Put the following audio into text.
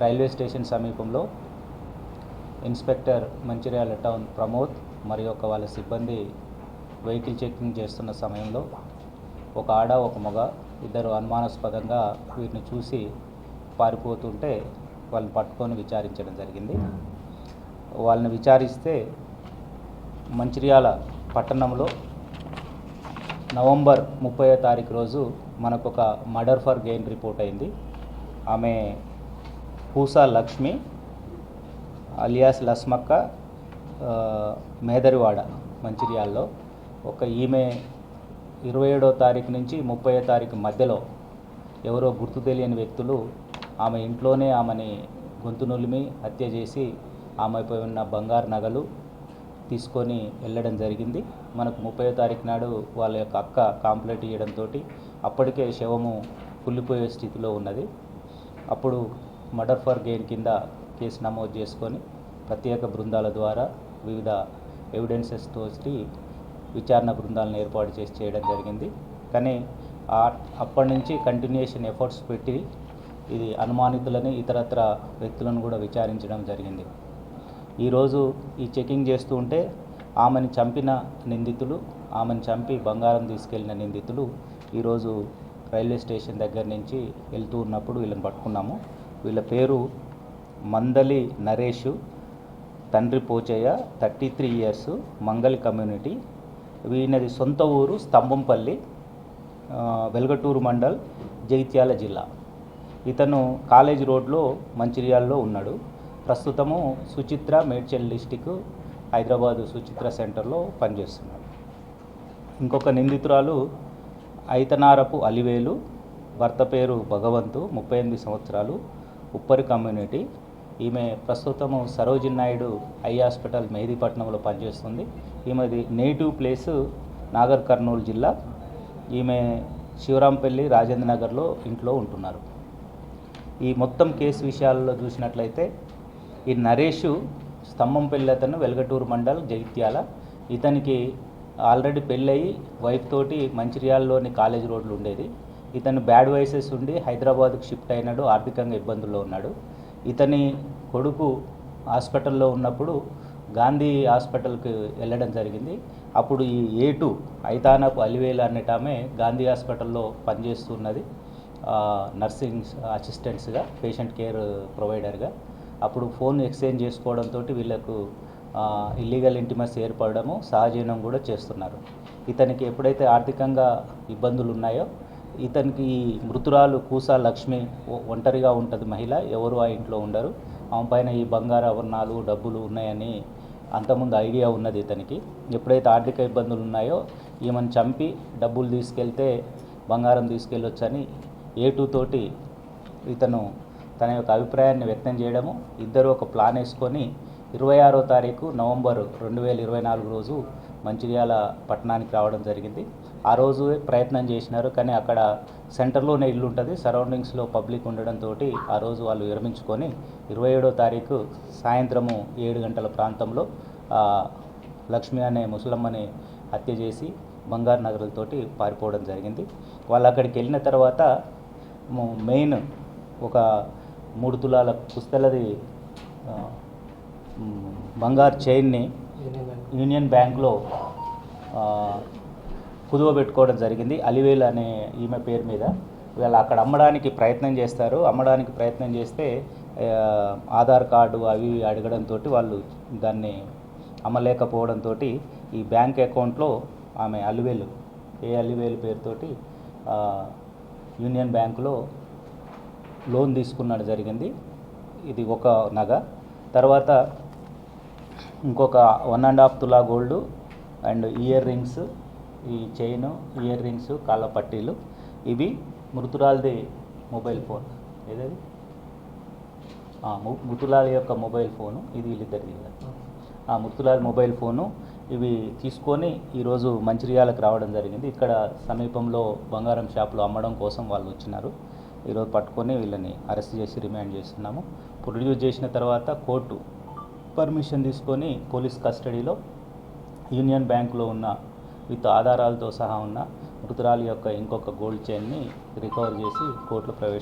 Railway station సమీపంలో inspector Mancherial town Pramod మరియు ఒక వాళ్ళ సిబ్బంది వెహికల్ చెకింగ్ చేస్తున్న సమయంలో ఒక ఆడ ఒక మగ ఇద్దరు అనుమానాస్పదంగా వీరిని చూసి పారిపోతుంటే వాళ్ళని పట్టుకొని విచారించడం జరిగింది. వాళ్ళని విచారిస్తే మంచిర్యాల పట్టణంలో నవంబర్ ముప్పై తారీఖు రోజు మనకు ఒక మర్డర్ ఫర్ గెయిన్ రిపోర్ట్ అయింది. ఆమె పూసా లక్ష్మి అలియాస్ లస్మక్క మేదరివాడ మంచిర్యాల్లో ఒక ఈమె ఇరవై ఏడో తారీఖు నుంచి ముప్పై తారీఖు మధ్యలో ఎవరో గుర్తు తెలియని వ్యక్తులు ఆమె ఇంట్లోనే ఆమెని గొంతు నులిమి హత్య చేసి ఆమెపై ఉన్న బంగారు నగలు తీసుకొని వెళ్ళడం జరిగింది. మనకు ముప్పై తారీఖు నాడు వాళ్ళ యొక్క అక్క కాంప్లైంట్ ఇవ్వడంతో అప్పటికే శవము కుళ్ళిపోయే స్థితిలో ఉన్నది. అప్పుడు మర్డర్ ఫర్ గెయిన్ కింద కేసు నమోదు చేసుకొని ప్రత్యేక బృందాల ద్వారా వివిధ ఎవిడెన్సెస్ తోటి విచారణ బృందాలను ఏర్పాటు చేసి చేయడం జరిగింది. కానీ అప్పటి నుంచి కంటిన్యూషన్ ఎఫర్ట్స్ పెట్టి ఇది అనుమానితులని ఇతరత్ర వ్యక్తులను కూడా విచారించడం జరిగింది. ఈరోజు ఈ చెకింగ్ చేస్తూ ఉంటే ఆమెను చంపిన నిందితులు ఆమెను చంపి బంగారం తీసుకెళ్ళిన నిందితులు ఈరోజు రైల్వే స్టేషన్ దగ్గర నుంచి వెళ్తూ ఉన్నప్పుడు వీళ్ళని పట్టుకున్నాము. వీళ్ళ పేరు మందలి నరేష్ తండ్రి Pochaiah thirty three years Mangali community. వీనది సొంత ఊరు స్తంభంపల్లి వెలగటూరు మండల్ జగిత్యాల జిల్లా. ఇతను కాలేజ్ రోడ్లో మంచిర్యాలలో ఉన్నాడు. ప్రస్తుతము సుచిత్ర మేడ్చల్ డిస్టిక్ హైదరాబాదు సుచిత్ర సెంటర్లో పనిచేస్తున్నాడు. ఇంకొక నిందితురాలు ఐతనారపు అలివేలు భర్త పేరు భగవంతు ముప్పై ఎనిమిది సంవత్సరాలు. ఉప్పరి కమ్యూనిటీ. ఈమె ప్రస్తుతము సరోజిన్ నాయుడు ఐ హాస్పిటల్ మెహదీపట్నంలో పనిచేస్తుంది. ఈమెది నేటివ్ ప్లేసు నాగర్ కర్నూలు జిల్లా. ఈమె శివరాంపల్లి రాజేంద్ర నగర్లో ఇంట్లో ఉంటున్నారు. ఈ మొత్తం కేసు విషయాల్లో చూసినట్లయితే ఈ నరేష్ స్తంభంపల్లి అతను వెలగటూరు మండల్ జగిత్యాల. ఇతనికి ఆల్రెడీ పెళ్ళయి వైఫ్ తోటి మంచిర్యాలలోని కాలేజ్ రోడ్లు ఉండేది. ఇతను బ్యాడ్ వైసెస్ ఉండి హైదరాబాద్కు షిఫ్ట్ అయినాడు ఆర్థికంగా ఇబ్బందుల్లో ఉన్నాడు. ఇతని కొడుకు హాస్పిటల్లో ఉన్నప్పుడు గాంధీ హాస్పిటల్కి వెళ్ళడం జరిగింది. అప్పుడు ఈ ఏ టూ ఐతానపు అలివేలు అనేట ఆమె గాంధీ హాస్పిటల్లో పనిచేస్తున్నది. నర్సింగ్ అసిస్టెంట్స్గా పేషెంట్ కేర్ ప్రొవైడర్గా. అప్పుడు ఫోన్ ఎక్స్చేంజ్ చేసుకోవడంతో వీళ్ళకు ఇల్లీగల్ ఇంటిమస్ ఏర్పడము సహజీవనం కూడా చేస్తున్నారు. ఇతనికి ఎప్పుడైతే ఆర్థికంగా ఇబ్బందులు ఉన్నాయో ఇతనికి మృతురాలు కూసా లక్ష్మి ఒ- ఒంటరిగా ఉంటుంది మహిళ ఎవరు ఆ ఇంట్లో ఉండరు. ఆమె పైన ఈ బంగారు ఆభరణాలు డబ్బులు ఉన్నాయని అంతకుముందు ఐడియా ఉన్నది ఇతనికి. ఎప్పుడైతే ఆర్థిక ఇబ్బందులు ఉన్నాయో ఈమెను చంపి డబ్బులు తీసుకెళ్తే బంగారం తీసుకెళ్ళొచ్చని ఏ టూ తోటి ఇతను తన యొక్క అభిప్రాయాన్ని వ్యక్తం చేయడము ఇద్దరు ఒక ప్లాన్ వేసుకొని ఇరవై ఆరో తారీఖు నవంబర్ రెండు వేల ఇరవై నాలుగు రోజు మంచిర్యాల పట్టణానికి రావడం జరిగింది. ఆ రోజు ప్రయత్నం చేసినారు కానీ అక్కడ సెంటర్లోనే ఇల్లు ఉంటుంది. సరౌండింగ్స్లో పబ్లిక్ ఉండడంతో ఆ రోజు వాళ్ళు విరమించుకొని ఇరవై ఏడో తారీఖు సాయంత్రము ఏడు గంటల ప్రాంతంలో లక్ష్మి అనే ముసలమ్మని హత్య చేసి బంగారు నగరులతోటి పారిపోవడం జరిగింది. వాళ్ళు అక్కడికి వెళ్ళిన తర్వాత మెయిన్ ఒక మూడు తులాల పుస్తలది బంగారు చైన్ని యూనియన్ బ్యాంక్లో కుదువ పెట్టుకోవడం జరిగింది. అలివేలు అనే ఈమె పేరు మీద. వీళ్ళు అక్కడ అమ్మడానికి ప్రయత్నం చేస్తారు. అమ్మడానికి ప్రయత్నం చేస్తే ఆధార్ కార్డు అవి ఇవి అడగడంతో వాళ్ళు దాన్ని అమ్మలేకపోవడంతో ఈ బ్యాంక్ అకౌంట్లో ఆమె అలివేలు ఏ అలివేలు పేరుతోటి యూనియన్ బ్యాంకులో లోన్ తీసుకున్నాడు జరిగింది. ఇది ఒక నగ. తర్వాత ఇంకొక వన్ అండ్ హాఫ్ తులా గోల్డ్ అండ్ ఇయర్ రింగ్స్ ఈ చైన్ ఇయర్ రింగ్స్ కాళ్ళ పట్టీలు. ఇవి మృతురాలది మొబైల్ ఫోన్ ఏదది? మృతులాల యొక్క మొబైల్ ఫోను ఇది వీళ్ళిద్దరిది ఆ మృతులాల మొబైల్ ఫోను ఇవి తీసుకొని ఈరోజు మంచిర్యాలకు రావడం జరిగింది. ఇక్కడ సమీపంలో బంగారం షాపులో అమ్మడం కోసం వాళ్ళు వచ్చినారు. ఈరోజు పట్టుకొని వీళ్ళని అరెస్ట్ చేసి రిమాండ్ చేస్తున్నాము. ప్రొడ్యూస్ చేసిన తర్వాత కోర్టు పర్మిషన్ తీసుకొని పోలీస్ కస్టడీలో యూనియన్ బ్యాంకులో ఉన్న విత్ ఆధారాలతో సహా ఉన్న మృతురాలి యొక్క ఇంకొక గోల్డ్ చైన్ని రికవర్ చేసి కోర్టులో ప్రవేశ